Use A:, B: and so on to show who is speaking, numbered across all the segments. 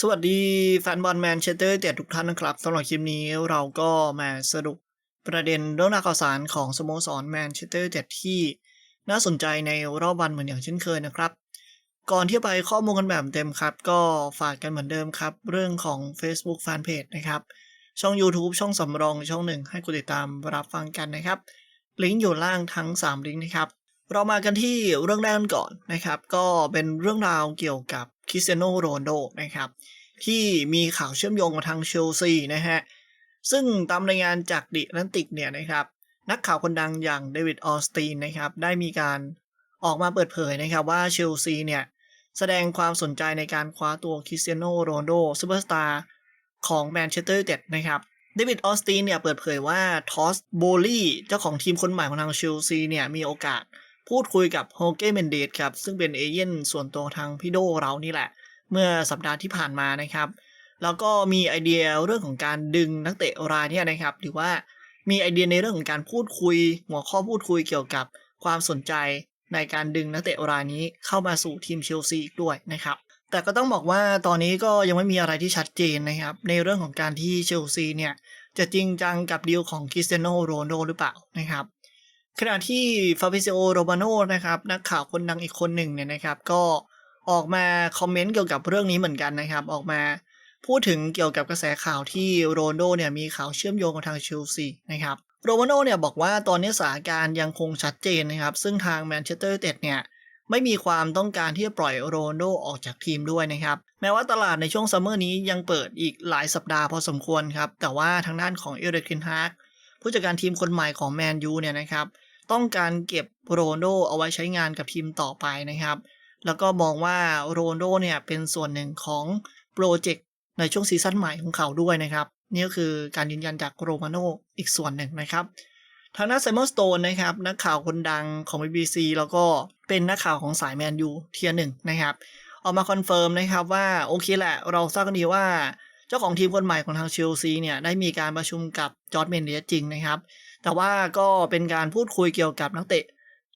A: สวัสดีแฟนบอลแมนเชสเตอร์เต็ดทุกท่านนะครับสำหรับคลิปนี้เราก็มาสรุปประเด็นเรื่องราวข่าวสารของสโมสรแมนเชสเตอร์เต็ดที่น่าสนใจในรอบวันเหมือนอย่างเช่นเคยนะครับ ก่อนที่ไปข้อมูลกันแบบเต็มครับ ก็ฝากกันเหมือนเดิมครับ เรื่องของ Facebook Fanpage นะครับ ช่อง YouTube ช่องสำรองช่องหนึ่งให้กดติดตามรับฟังกันนะครับ ลิงก์อยู่ล่างทั้ง 3 ลิงก์นะครับ เรามากันที่เรื่องแรกกันก่อนนะครับ ก็เป็นเรื่องราวเกี่ยวกับคริสเตียโนโรนโดนะครับ ที่มีข่าวเชื่อมโยงมาทางเชลซีนะฮะ ซึ่งตามรายงานจากดิแอตแลนติกเนี่ยนะครับ นักข่าวคนดังอย่างเดวิดออสตีนนะครับ ได้มีการออกมาเปิดเผยนะครับว่าเชลซีเนี่ย แสดงความสนใจในการคว้าตัวคริสเตียโนโรนโดซูเปอร์สตาร์ของแมนเชสเตอร์ยูไนเต็ดนะครับเดวิดออสตีนเนี่ยเปิดเผยว่าทอสโบลี่เจ้าของทีมคนใหม่ของทางเชลซีเนี่ยมีโอกาส พูดคุยกับโฮเก้เมนเดสครับ ซึ่งเป็นเอเย่นส่วนตัวทางพี่โดเรานี่แหละ เมื่อสัปดาห์ที่ผ่านมานะครับ แล้วก็มีไอเดียเรื่องของการดึงนักเตะรายนี่ยนะครับ หรือว่ามีไอเดียในเรื่องของการพูดคุย หัวข้อพูดคุยเกี่ยวกับความสนใจในการดึงนักเตะรายนี้เข้ามาสู่ทีมเชลซีอีกด้วยนะครับ แต่ก็ต้องบอกว่าตอนนี้ก็ยังไม่มีอะไรที่ชัดเจนนะครับ ในเรื่องของการที่เชลซีเนี่ยจะจริงจังกับดีลของคริสเตียโนโรนโดหรือเปล่านะครับ ขณะที่ฟาบิซิโอโรมาโนนะครับนักข่าวคนดังอีกคนหนึ่งเนี่ยนะครับ ก็ออกมาคอมเมนต์เกี่ยวกับเรื่องนี้เหมือนกันนะครับ ออกมาพูดถึงเกี่ยวกับกระแสข่าวที่โรนโดเนี่ยมีข่าวเชื่อมโยงกับทางเชลซีนะครับโรมาโนเนี่ยบอกว่าตอนนี้สถานการณ์ยังคงชัดเจนนะครับ ซึ่งทางแมนเชสเตอร์ยูไนเต็ดเนี่ยไม่มีความต้องการที่จะปล่อยโรนโดออกจากทีมด้วยนะครับ แม้ว่าตลาดในช่วงซัมเมอร์นี้ยังเปิดอีกหลายสัปดาห์พอสมควรครับ แต่ว่าทางด้านของเอเรกินฮาร์กผู้จัดการทีมคนใหม่ของแมนยูเนี่ยนะครับ ต้องการเก็บโรนโดเอาไว้ใช้งานกับทีมต่อไปนะครับ แล้วก็มองว่าโรนโดเนี่ยเป็นส่วนหนึ่งของโปรเจกต์ในช่วงซีซั่นใหม่ของเขาด้วยนะครับนี่ก็คือการยืนยันจากโรมาโนอีกส่วนหนึ่งนะครับทางด้านไซมอนสโตนนะครับนักข่าวคนดังของ BBC แล้วก็เป็นนักข่าวของสายแมนยูเทียหนึ่งนะครับออกมาคอนเฟิร์มนะครับว่าโอเคแหละเราทราบกันดีว่า เจ้าของทีมคนใหม่ของทางเชลซีเนี่ยได้มีการประชุมกับจอร์ดเมนเดสจริงนะครับ แต่ว่าก็เป็นการพูดคุยเกี่ยวกับนักเตะ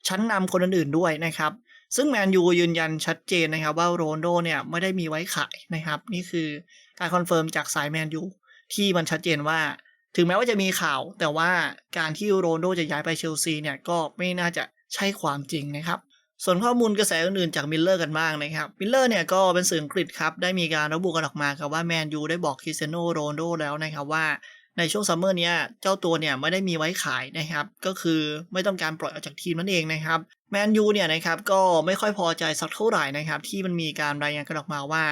A: ชั้นนำคนอื่นๆด้วยนะครับ ซึ่งแมนยูยืนยันชัดเจนนะครับ ว่าโรนโดเนี่ยไม่ได้มีไว้ขายนะครับ นี่คือการคอนเฟิร์มจากสายแมนยูที่มันชัดเจนว่า ถึงแม้ว่าจะมีข่าว แต่ว่าการที่โรนโดจะย้ายไปเชลซีเนี่ยก็ไม่น่าจะใช่ความจริงนะครับส่วนข้อมูลกระแสอื่นๆจากมิลเลอร์กันบ้างนะครับมิลเลอร์เนี่ยก็เป็นสื่ออังกฤษครับ ได้มีการระบุกันออกมาครับว่าแมนยูได้บอกคริสเตียโนโรนโดแล้วนะครับว่า ในช่วงซัมเมอร์เนี้ยเจ้าตัวเนี่ยไม่ได้มีไว้ขายนะครับ ก็คือไม่ต้องการปล่อยออกจากทีมนั่นเองนะครับแมนยูเนี่ยนะครับก็ไม่ค่อยพอใจสักเท่าไหร่นะครับที่มันมีการรายงานกันออกมาว่า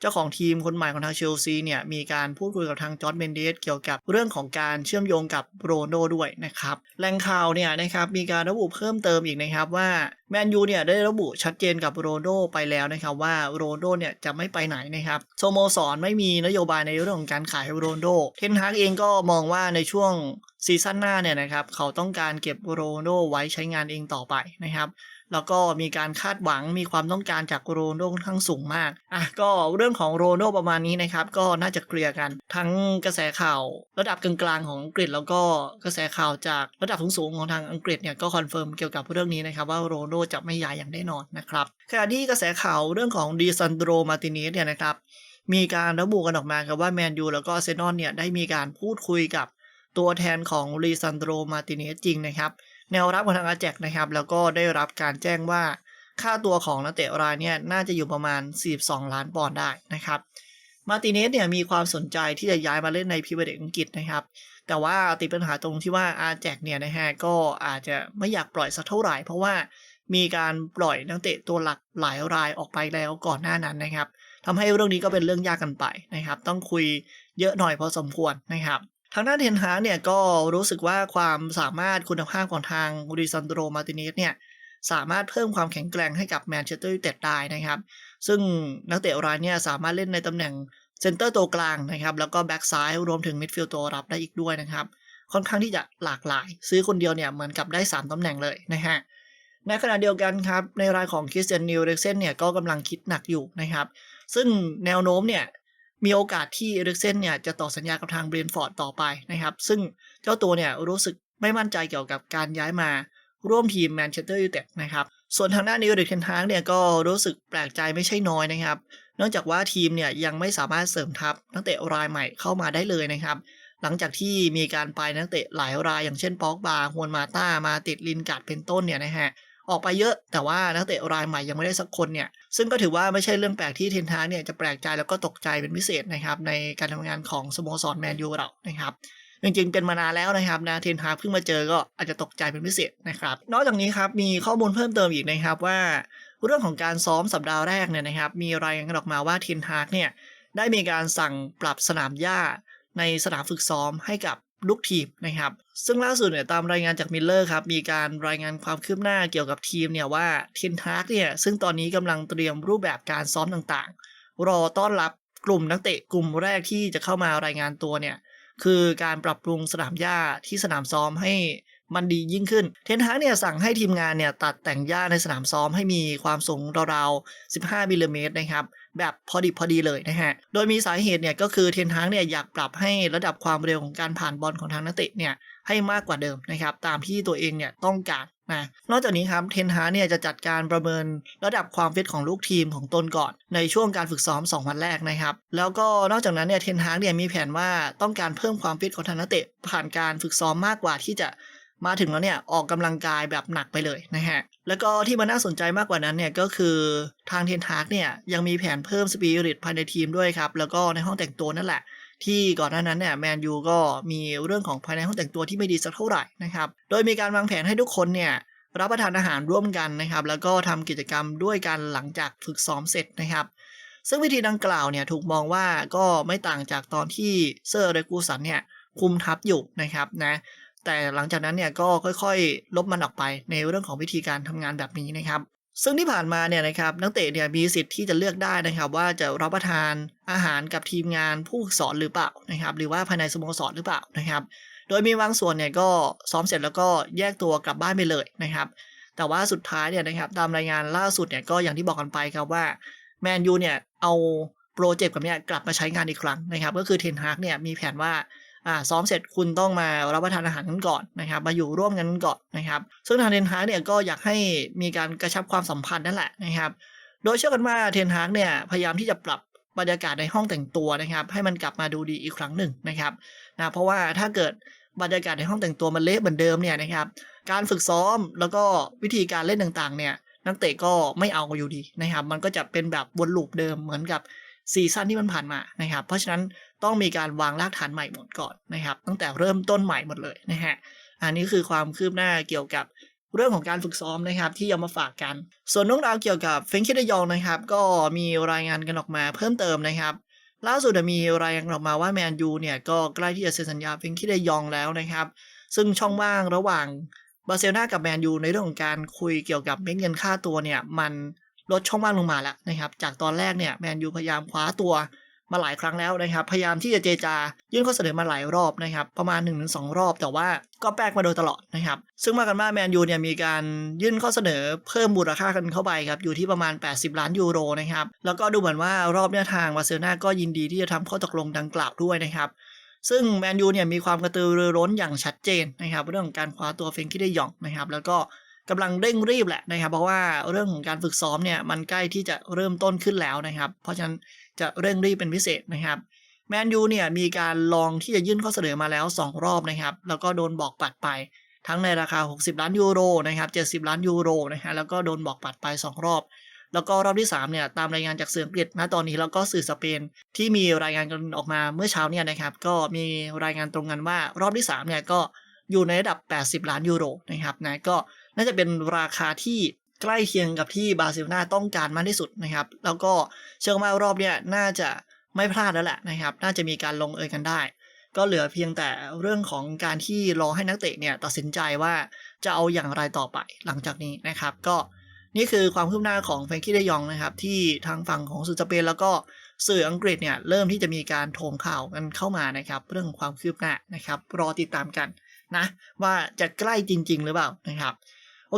A: เจ้าของทีมคนใหม่ของทางเชลซีเนี่ยมีการพูดคุยกับทางจอร์ดเมนเดสเกี่ยวกับเรื่องของการเชื่อมโยงกับโรนโดด้วยนะครับแหล่งข่าวเนี่ยนะครับมีการระบุเพิ่มเติมอีกนะครับว่าแมนยูเนี่ยได้ระบุชัดเจนกับโรนโดไปแล้วนะครับว่าโรนโดเนี่ยจะไม่ไปไหนนะครับสโมสรไม่มีนโยบายในเรื่องของการขายโรนโด เทนฮากเองก็มองว่าในช่วงซีซั่นหน้าเนี่ยนะครับเขาต้องการเก็บโรนโดไว้ใช้งานเองต่อไปนะครับแล้วก็มีการคาดหวังมีความต้องการจากโรนโดค่อนข้างสูงมากอะก็เรื่องของโรนโดประมาณนี้นะครับก็น่าจะเคลียร์กันทั้งกระแสข่าวระดับกลางๆของอังกฤษ แล้วก็กระแสข่าวจากระดับสูงๆของทางอังกฤษเนี่ยก็คอนเฟิร์มเกี่ยวกับเรื่องนี้นะครับว่าโรนโดจะไม่ย้ายอย่างแน่นอนนะครับขณะที่กระแสข่าวเรื่องของดีซันโดรมาติเนสเนี่ยนะครับมีการระบุกันออกมาครับว่าแมนยูแล้วก็เซนอนเนี่ยได้มีการพูดคุยกับตัวแทนของลีซันโดมาติเนสจริงนะครับ แนวรับของทางอาแจกนะครับ แล้วก็ได้รับการแจ้งว่าค่าตัวของนักเตะรายเนี่ยน่าจะอยู่ประมาณ 42 ล้านปอนด์ได้นะครับ มาติเนสเนี่ยมีความสนใจที่จะย้ายมาเล่นในพรีเมียร์ลีกอังกฤษนะครับ แต่ว่าติดปัญหาตรงที่ว่าอาแจกเนี่ยนะฮะก็อาจจะไม่อยากปล่อยสักเท่าไหร่ เพราะว่า มีการปล่อยนักเตะตัวหลักหลายรายออกไปแล้วก่อนหน้านั้นนะครับทำให้เรื่องนี้ก็เป็นเรื่องยากกันไปนะครับ ต้องคุยเยอะหน่อยพอสมควรนะครับทางด้านเทนฮาเนี่ยก็รู้สึกว่าความสามารถคุณภาพของทางริซันโดรมาติเนสเนี่ยสามารถเพิ่มความแข็งแกร่งให้กับแมนเชสเตอร์ยูไนเต็ดได้นะครับ ซึ่งนักเตะรายเนี่ยสามารถเล่นในตำแหน่งเซนเตอร์ตัวกลางนะครับ แล้วก็แบ็กซ้ายรวมถึงมิดฟิลด์ตัวรับได้อีกด้วยนะครับ ค่อนข้างที่จะหลากหลาย ซื้อคนเดียวเนี่ยเหมือนกับได้ 3ตำแหน่งเลยนะฮะ ในขณะเดียวกันครับ ในรายของคริสเตียนนิวเรกเซนเนี่ยก็กำลังคิดหนักอยู่นะครับ ซึ่งแนวโน้มเนี่ยมีโอกาสที่เรกเซนเนี่ยจะต่อสัญญากับทางเบรนฟอร์ดต่อไปนะครับ ซึ่งเจ้าตัวเนี่ยรู้สึกไม่มั่นใจเกี่ยวกับการย้ายมาร่วมทีมแมนเชสเตอร์ยูไนเต็ดนะครับ ส่วนทางด้านนี้เดกเทนฮากเนี่ยก็รู้สึกแปลกใจไม่ใช่น้อยนะครับ เนื่องจากว่าทีมเนี่ยยังไม่สามารถเสริมทัพนักเตะรายใหม่เข้ามาได้เลยนะครับ หลังจากที่มีการไปนักเตะหลายรายอย่างเช่นป็อกบาฮวนมาต้ามาติดลินการ์ดเป็นต้นเนี่ยนะฮะ ออกไปเยอะ แต่ว่านักเตะรายใหม่ยังไม่ได้สักคนเนี่ย ซึ่งก็ถือว่าไม่ใช่เรื่องแปลกที่เทนฮาเนี่ยจะแปลกใจแล้วก็ตกใจเป็นพิเศษนะครับในการทำงานของสโมสรแมนยูเรานะครับจริงๆ เป็นมานานแล้วนะครับนะเทนฮาเพิ่งมาเจอก็อาจจะตกใจเป็นพิเศษนะครับ นอกจากนี้ครับมีข้อมูลเพิ่มเติมอีกนะครับว่า เรื่องของการซ้อมสัปดาห์แรกเนี่ยนะครับ มีรายงานออกมาว่าเทนฮากเนี่ยได้มีการสั่งปรับสนามหญ้าในสนามฝึกซ้อมให้กับ ลูกทีมนะครับ ซึ่งล่าสุดเนี่ยตามรายงานจากมิลเลอร์ครับ มีการรายงานความคืบหน้าเกี่ยวกับทีมเนี่ยว่าเทนทาร์กเนี่ยซึ่งตอนนี้กำลังเตรียมรูปแบบการซ้อมต่างๆ รอต้อนรับกลุ่มนักเตะกลุ่มแรกที่จะเข้ามารายงานตัวเนี่ยคือการปรับปรุงสนามหญ้าที่สนามซ้อมให้ มันดียิ่งขึ้น เทนฮากเนี่ยสั่งให้ทีมงานเนี่ยตัดแต่งหญ้าในสนามซ้อมให้มีความสูงราวๆ 15มิลลิเมตรนะครับ แบบพอดีพอดีเลยนะฮะ โดยมีสาเหตุเนี่ยก็คือเทนฮากเนี่ยอยากปรับให้ระดับความเร็วของการผ่านบอลของทางนักเตะเนี่ยให้มากกว่าเดิมนะครับ ตามที่ตัวเองเนี่ยต้องการนะนอกจากนี้ครับเทนฮาเนี่ยจะจัดการประเมินระดับความฟิตของลูกทีมของตนก่อน ในช่วงการฝึกซ้อม 2 วันแรกนะครับ แล้วก็นอกจากนั้นเนี่ยเทนฮาเนี่ยมีแผนว่าต้องการเพิ่มความฟิตของทางนักเตะผ่านการฝึกซ้อมมากกว่าที่จะ มาถึงแล้วเนี่ยออกกำลังกายแบบหนักไปเลยนะฮะ แล้วก็ที่มันน่าสนใจมากกว่านั้นเนี่ยก็คือทางเทนฮาร์กเนี่ยยังมีแผนเพิ่มสปิริตภายในทีมด้วยครับ แล้วก็ในห้องแต่งตัวนั่นแหละ ที่ก่อนหน้านั้นเนี่ยแมนยูก็มีเรื่องของภายในห้องแต่งตัวที่ไม่ดีสักเท่าไหร่นะครับ โดยมีการวางแผนให้ทุกคนเนี่ยรับประทานอาหารร่วมกันนะครับ แล้วก็ทำกิจกรรมด้วยกันหลังจากฝึกซ้อมเสร็จนะครับ ซึ่งวิธีดังกล่าวเนี่ยถูกมองว่าก็ไม่ต่างจากตอนที่เซอร์เรกูสันเนี่ยคุมทัพอยู่นะครับนะ แต่หลังจากนั้นเนี่ยก็ค่อยๆ ลบมันออกไปในเรื่องของวิธีการทำงานแบบนี้นะครับ ซึ่งที่ผ่านมาเนี่ยนะครับนักเตะเนี่ยมีสิทธิ์ที่จะเลือกได้นะครับ ว่าจะรับประทานอาหารกับทีมงานผู้ฝึกสอนหรือเปล่านะครับ หรือว่าภายในสโมสรหรือเปล่านะครับ โดยมีบางส่วนเนี่ยก็ซ้อมเสร็จแล้วก็แยกตัวกลับบ้านไปเลยนะครับ แต่ว่าสุดท้ายเนี่ยนะครับตามรายงานล่าสุดเนี่ยก็อย่างที่บอกกันไปครับว่าแมนยูเนี่ยเอาโปรเจกต์แบบนี้กลับมาใช้งานอีกครั้งนะครับ ก็คือเทนฮากเนี่ยมีแผนว่า อ่าซ้อมเสร็จคุณต้องมารับประทานอาหารกันก่อนนะครับ มาอยู่ร่วมกันก่อนนะครับ ซึ่งทางเทนฮากเนี่ยก็อยากให้มีการกระชับความสัมพันธ์นั่นแหละนะครับ โดยเชื่อกันว่าเทนฮากเนี่ยพยายามที่จะปรับบรรยากาศในห้องแต่งตัวนะครับ ให้มันกลับมาดูดีอีกครั้งหนึ่งนะครับนะเพราะว่าถ้าเกิดบรรยากาศในห้องแต่งตัวมันเละเหมือนเดิมเนี่ยนะครับการฝึกซ้อมแล้วก็วิธีการเล่นต่างๆ เนี่ยนักเตะก็ไม่เอาอยู่ดีนะครับ มันก็จะเป็นแบบวนลูปเดิมเหมือนกับซีซั่นที่มันผ่านมานะครับ เพราะฉะนั้น ต้องมีการวางรากฐานใหม่หมดก่อนนะครับ ตั้งแต่เริ่มต้นใหม่หมดเลยนะฮะอันนี้คือความคืบหน้าเกี่ยวกับเรื่องของการฝึกซ้อมนะครับที่เอามาฝากกัน ส่วนเรื่องราวเกี่ยวกับเฟนคิดยองนะครับ ก็มีรายงานกันออกมาเพิ่มเติมนะครับ ล่าสุดมีรายงานออกมาว่าแมนยูเนี่ยก็ใกล้ที่จะเซ็นสัญญาเฟนคิดยองแล้วนะครับ ซึ่งช่องว่างระหว่างบาร์เซโลนากับแมนยูในเรื่องของการคุยเกี่ยวกับเม็ดเงินค่าตัวเนี่ยมันลดช่องว่างลงมาแล้วนะครับ จากตอนแรกเนี่ยแมนยูพยายามคว้าตัว มาหลายครั้งแล้วนะครับ พยายามที่จะเจจา ยื่นข้อเสนอมาหลายรอบนะครับ ประมาณ 1-2 รอบ แต่ว่าก็แปลกมาโดยตลอดนะครับ ซึ่งมากันว่าแมนยูเนี่ยมีการยื่นข้อเสนอเพิ่มมูลค่ากันเข้าไปครับ อยู่ที่ประมาณ 80 ล้านยูโรนะครับ แล้วก็ดูเหมือนว่ารอบเนี้ยทางบาร์เซโลนาก็ยินดีที่จะทำข้อตกลงดังกล่าวด้วยนะครับซึ่งแมนยูเนี่ยมีความกระตือรือร้นอย่างชัดเจนนะครับเรื่องของการคว้าตัวเฟงกี้ได้ยองนะครับแล้วก็กำลังเร่งรีบแหละนะครับ เพราะว่าเรื่องของการฝึกซ้อมเนี่ยมันใกล้ที่จะเริ่มต้นขึ้นแล้วนะครับ เพราะฉะนั้น จะเร่งรีบเป็นพิเศษนะครับแมนยูเนี่ยมีการลองที่จะยื่นข้อเสนอมาแล้ว 2 รอบนะครับ แล้วก็โดนบอกปัดไป ทั้งในราคา 60 ล้านยูโรนะครับ70 ล้านยูโรนะฮะแล้วก็โดนบอกปัดไป 2 รอบ แล้วก็รอบที่3เนี่ยตามรายงานจากสื่ออังกฤษนะตอนนี้แล้วก็สื่อสเปนที่มีรายงานกันออกมาเมื่อเช้าเนี่ยนะครับก็มีรายงานตรงกันว่ารอบที่3เนี่ยก็อยู่ในระดับ 80 ล้านยูโรนะครับนะก็น่าจะเป็นราคาที่ ใกล้เคียงกับที่บาร์เซโลนาต้องการมากที่สุดนะครับ แล้วก็เชื่อว่ารอบเนี่ยน่าจะไม่พลาดแล้วแหละนะครับ น่าจะมีการลงเอยกันได้ ก็เหลือเพียงแต่เรื่องของการที่รอให้นักเตะเนี่ยตัดสินใจว่าจะเอาอย่างไรต่อไปหลังจากนี้นะครับ ก็นี่คือความคืบหน้าของเฟรงกี้เดยองนะครับ ที่ทางฝั่งของสื่อสเปนแล้วก็สื่ออังกฤษเนี่ยเริ่มที่จะมีการโถมข่าวกันเข้ามานะครับ เรื่องความคืบหน้านะครับ รอติดตามกันนะ ว่าจะใกล้จริง ๆ หรือเปล่านะครับ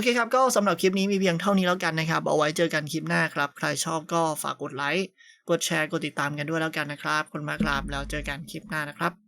A: เคครับก็สำหรับคลิปนี้มีเพียงเท่านี้แล้วกันนะครับ เอาไว้เจอกันคลิปหน้าครับ ใครชอบก็ฝากกดไลค์ กดแชร์ กดติดตามกันด้วยแล้วกันนะครับ คนมากครับแล้วเจอกันคลิปหน้านะครับ